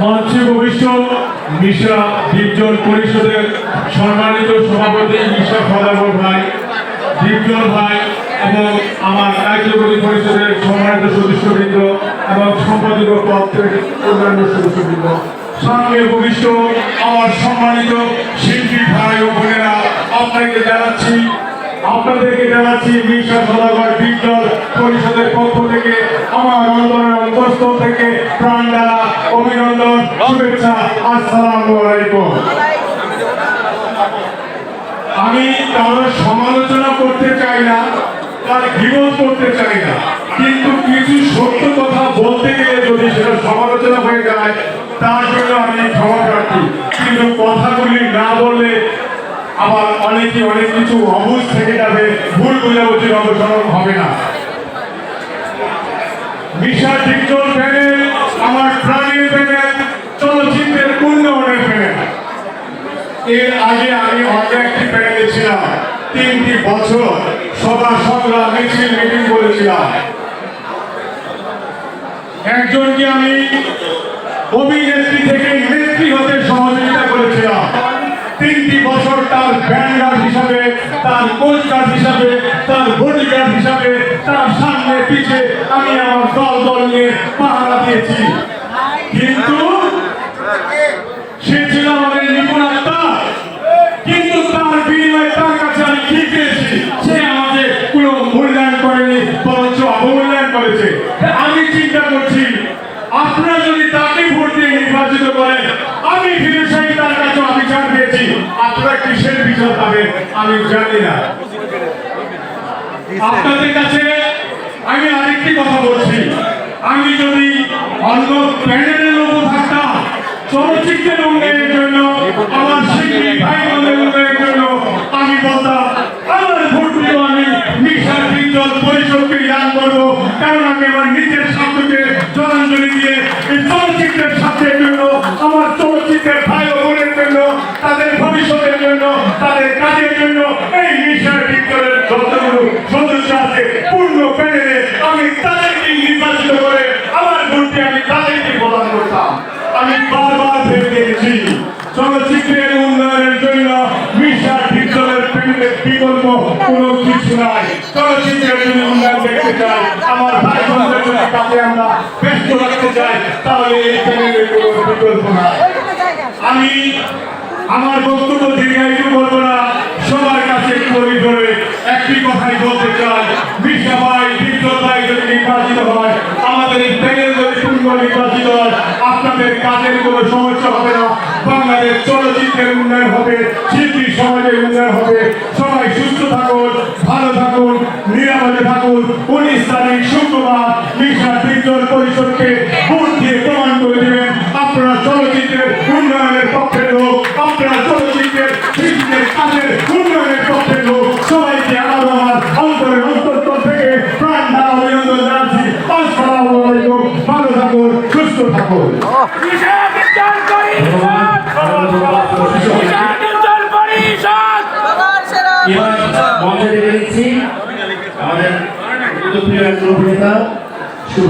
মঞ্চে ভবিষ্য মিশা দীপজল পরিষদের সম্মানিত সভাপতি মিশা সদাগর ভাই দীপজল ভাই এবং আমার কার্যকরী পরিষদের সম্মানিত সদস্যবৃন্দ এবং সম্পাদক পদের অন্যান্য সদস্যবৃন্দ। সঙ্গে ভবিষ্য আমার সম্মানিত শিল্পী ভাই ও বোনেরা, আপনাকে জানাচ্ছি আপনাদেরকে জানাচ্ছি মিশা সদাগর দীপজল পরিষদের পক্ষ থেকে আমার অন্তরের অন্তঃস্থল থেকে প্রাণ দ্বারা অভিনন্দন, শুভেচ্ছা, আসসালামু আলাইকুম। আমি কারোর সমালোচনা করতে চাই না, তার বিরোধ করতে চাই না, কিন্তু কিছু সত্য কথা বলতে গেলে যদি সেটা সমালোচনা হয়ে যায়, তার জন্য আমি ক্ষমা প্রার্থী। কিন্তু কথাগুলি না বললে আবার অনেকে অনেক কিছু অবুঝ থেকে যাবে, ভুল বোঝাবুঝির অবসরণ হবে না। বিশাল ডিজিটাল প্যানেল, আমার প্রাণীর প্যানেল, চলচ্চিত্রের উন্নয়নের প্যানেল। এর আগে আমি অন্য একটি প্যানেলে ছিলাম, তিনটি বছর। পিছে আমি আমার দল দল নিয়ে পাহারা দিয়েছি। কিন্তু সে ছিল আমাদের কিন্তু তার বিনিময়ে তার কাছে আমি কি পেয়েছি, সে আমাদের কোনো মূল্যায়ন করেনি, বরঞ্চ অবমূল্যায়ন করেছে। আমি চিন্তা করছি, আপনারা যদি তাকে ভোট দিয়ে নির্বাচিত করেন, আমি ফিরে তার কাছে বিচার পেয়েছি। আপনারা কিসের বিচার পাবেন, আমি জানি না। আপনাদের কাছে আমি আরেকটি কথা বলছি। আমি যদি অন্য প্যানেলের লোক থাকতাম, চলচ্চিত্রের উন্নয়নের জন্য, আমার শিল্পী ভাই বোনের উন্নয়নের জন্য আমি বলতাম, আমার ভোটগুলো আমি মিশার বিন্দল পরিষদকে দান করব, কারণ আমি আমার নিজের স্বার্থকে জলাঞ্জলি দিয়ে এই চলচ্চিত্রের স্বার্থের জন্য আমার চলচ্চিত্রের ভাই ও বোনের জন্য তাদের ভবিষ্যতের জন্য তাদের কাজের জন্য এই মিশার বিন্দলের যতগুলো সদস্য আছে পূর্ণ প্যানেলে আমি তাদেরকে নির্বাচিত করে আমার ভোটটি আমি তাদেরকে প্রদান করতাম আমি বারবার ভেবে দেখেছি চলচ্চিত্রের উন্নয়নের জন্য মিশা ডিজিটালের প্যানেলের বিকল্প কোনো কিছু নাই। চলচ্চিত্রের জন্য উন্নয়ন দেখতে চাই। আমার ভাই বোনদের আমরা ব্যস্ত রাখতে চাই, তাহলে এই কোনো বিকল্প নাই। আমি আমার বক্তব্য দীর্ঘায়িত না। সবার কাছে করি ধরে একটি কথাই বলতে চাই। মিশা ভাই বিপ্লব ভাই যদি নির্বাচিত হয়, আমাদের এই যদি পূর্ণ নির্বাচিত হয়, আপনাদের কাজের কোনো সমস্যা হবে না। বাংলাদেশ চলচ্চিত্রের উন্নয়ন হবে, শিল্পী সমাজের উন্নয়ন হবে। সবাই সুস্থ থাকুন, ভালো থাকুন, নিরাপদে থাকুন। উনিশ তারিখ শুক্রবার মিশা বিদ্যুৎ পরিষদকে ভোট দিয়ে প্রমাণ করে দেবেন, আপনারা চলচ্চিত্রের উন্নয়নের পক্ষের লোক, আপনারা চলচ্চিত্রের কাজের উন্নয়নের পক্ষের লোক। সবাইকে আরও আমার অন্তরের অন্তর্তল থেকে প্রাণ দ্বারা অভিনন্দন ভালো থাকুন, সুস্থ থাকুন। মঞ্চে ডেকে দিচ্ছি আমাদের প্রিয় একজন অভিনেতা